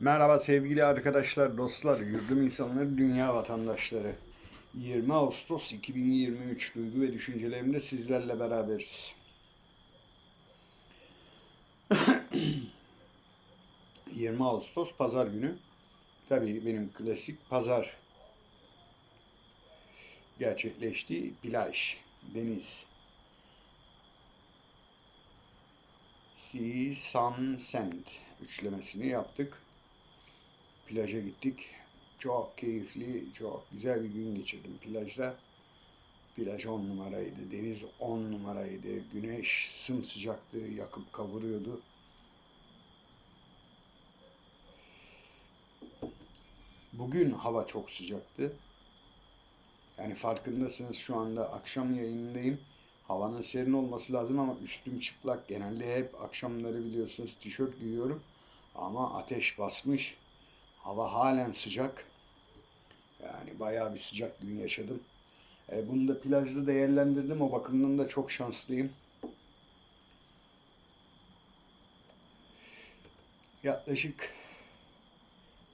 Merhaba sevgili arkadaşlar, dostlar, yurdum insanları, dünya vatandaşları. 20 Ağustos 2023 duygu ve düşüncelerimde sizlerle beraberiz. ...20 Ağustos Pazar günü. Tabii benim klasik pazar gerçekleşti. Plaj, deniz. Sea, Sun, Sand üçlemesini yaptık. Plaja gittik. Çok keyifli, çok güzel bir gün geçirdim plajda. Plaj on numaraydı, deniz on numaraydı. Güneş sımsıcaktı, yakıp kavuruyordu. Bugün hava çok sıcaktı. Yani farkındasınız şu anda akşam yayınındayım. Havanın serin olması lazım ama üstüm çıplak. Genelde hep akşamları biliyorsunuz tişört giyiyorum. Ama ateş basmış. Hava halen sıcak. Yani bayağı bir sıcak gün yaşadım. E, bunu da plajda değerlendirdim. O bakımdan da çok şanslıyım. Yaklaşık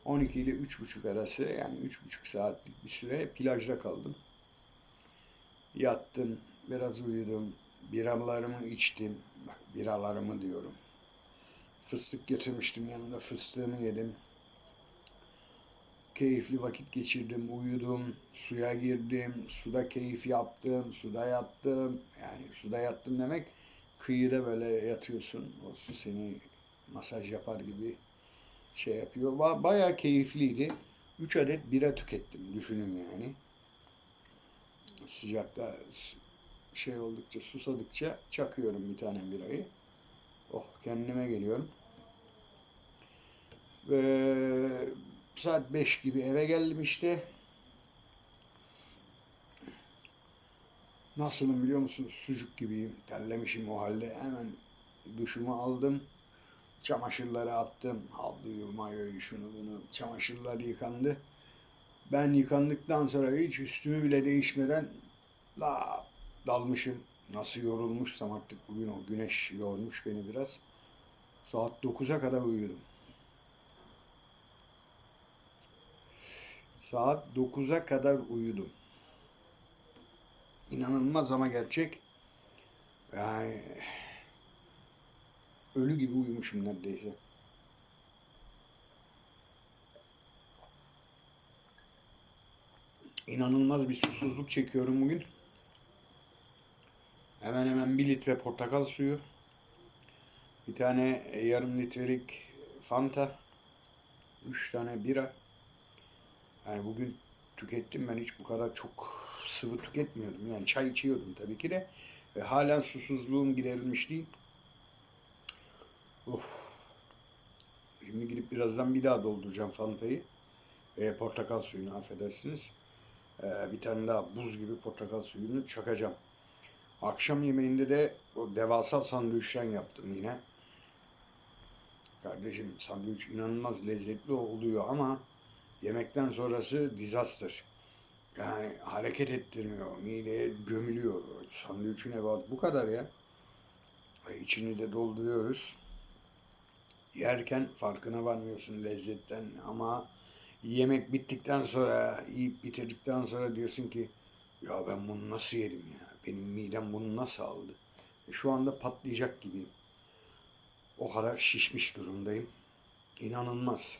12 ile 3,5 arası yani 3,5 saatlik bir süre plajda kaldım. Yattım, biraz uyudum, biralarımı içtim. Bak biralarımı diyorum. Fıstık getirmiştim yanımda fıstığımı yedim. Keyifli vakit geçirdim, uyudum, suya girdim, suda keyif yaptım, suda yattım. Yani suda yattım demek kıyıda böyle yatıyorsun. O su seni masaj yapar gibi şey yapıyor. Ba- Bayağı keyifliydi. 3 adet bira tükettim düşünün yani. Sıcakta şey oldukça susadıkça çakıyorum bir tane birayı. Oh kendime geliyorum. Ve saat 5 gibi eve geldim işte. Nasılım biliyor musunuz? Sucuk gibiyim. Terlemişim o halde. Hemen duşumu aldım. Çamaşırları attım. Havluyu, mayoyu, şunu bunu. Çamaşırlar yıkandı. Ben yıkandıktan sonra hiç üstümü bile değişmeden la dalmışım. Nasıl yorulmuşsam artık bugün o güneş yormuş beni biraz. Saat 9'a kadar uyudum. Saat 9'a kadar uyudum. İnanılmaz ama gerçek. Yani ölü gibi uyumuşum neredeyse. İnanılmaz bir susuzluk çekiyorum bugün. Hemen hemen bir litre portakal suyu. Bir tane yarım litrelik Fanta. Üç tane bira. Yani bugün tükettim ben hiç bu kadar çok sıvı tüketmiyordum. Yani çay içiyordum tabii ki de. Ve halen susuzluğum giderilmiş değil. Of. Şimdi gidip birazdan bir daha dolduracağım Fanta'yı. E, portakal suyunu affedersiniz. E, bir tane daha buz gibi portakal suyunu çakacağım. Akşam yemeğinde de o devasa sandviçten yaptım yine. Kardeşim sandviç inanılmaz lezzetli oluyor ama yemekten sonrası disaster. Yani hareket ettirmiyor, mideye gömülüyor. Sandviçin ebat bu kadar ya. E, içini de dolduruyoruz. Yerken farkına varmıyorsun lezzetten ama yemek bittikten sonra, yiyip bitirdikten sonra diyorsun ki ya ben bunu nasıl yedim ya? Benim midem bunu nasıl aldı? E, Şu anda patlayacak gibiyim. O kadar şişmiş durumdayım. İnanılmaz.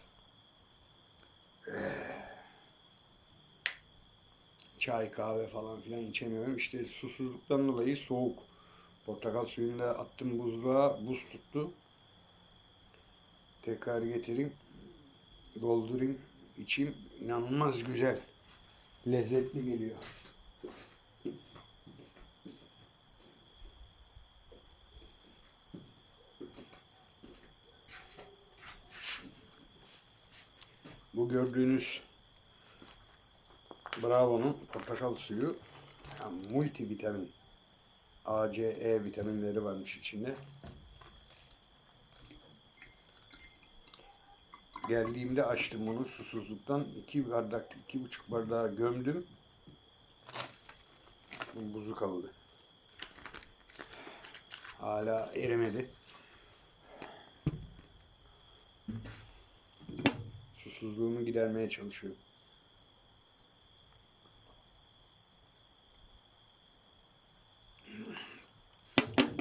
Çay, kahve falan filan içemiyorum. İşte susuzluktan dolayı soğuk. Portakal suyunu da attım buzluğa. Buz tuttu. Tekrar getireyim. Doldurayım. içeyim. İnanılmaz güzel. Lezzetli geliyor. Bu gördüğünüz Bravo'nun portakal suyu yani multivitamin A, C, E vitaminleri varmış içinde. Geldiğimde açtım bunu susuzluktan. iki bardak, iki buçuk bardağı gömdüm. Bu buzu kaldı. Hala erimedi. Susuzluğumu gidermeye çalışıyorum.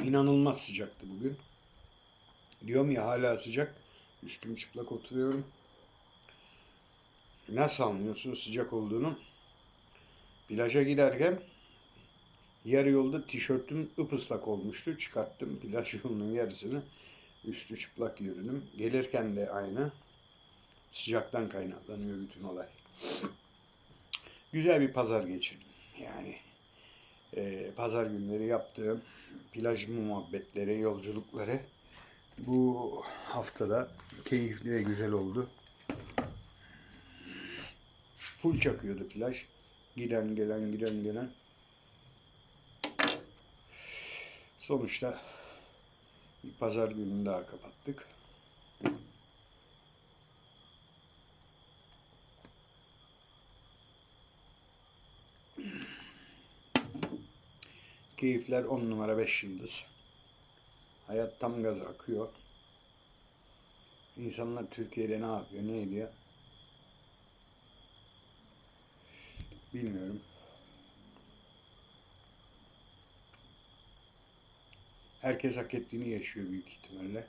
İnanılmaz sıcaktı bugün. Diyorum ya hala sıcak. Üstüm çıplak oturuyorum. Nasıl anlıyorsun sıcak olduğunu? Plaja giderken yarı yolda tişörtüm ıpıslak olmuştu. Çıkarttım plaj yolunun yarısını. Üstü çıplak yürüdüm. Gelirken de aynı. Sıcaktan kaynaklanıyor bütün olay. Güzel bir pazar geçirdim. Yani e, pazar günleri yaptığım plaj muhabbetleri, yolculukları bu haftada keyifli ve güzel oldu. Full çakıyordu plaj. Giden gelen giden gelen. Sonuçta bir pazar gününü daha kapattık. Keyifler 10 numara 5 yıldız. Hayat tam gaz akıyor. İnsanlar Türkiye'de ne yapıyor, ne ediyor? Bilmiyorum. Herkes hak ettiğini yaşıyor büyük ihtimalle.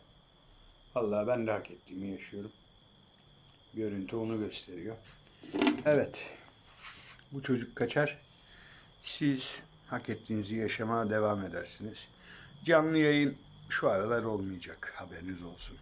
Vallahi ben de hak ettiğimi yaşıyorum. Görüntü onu gösteriyor. Evet. Bu çocuk kaçar. Siz hak ettiğinizi yaşamaya devam edersiniz. Canlı yayın şu aralar olmayacak. Haberiniz olsun.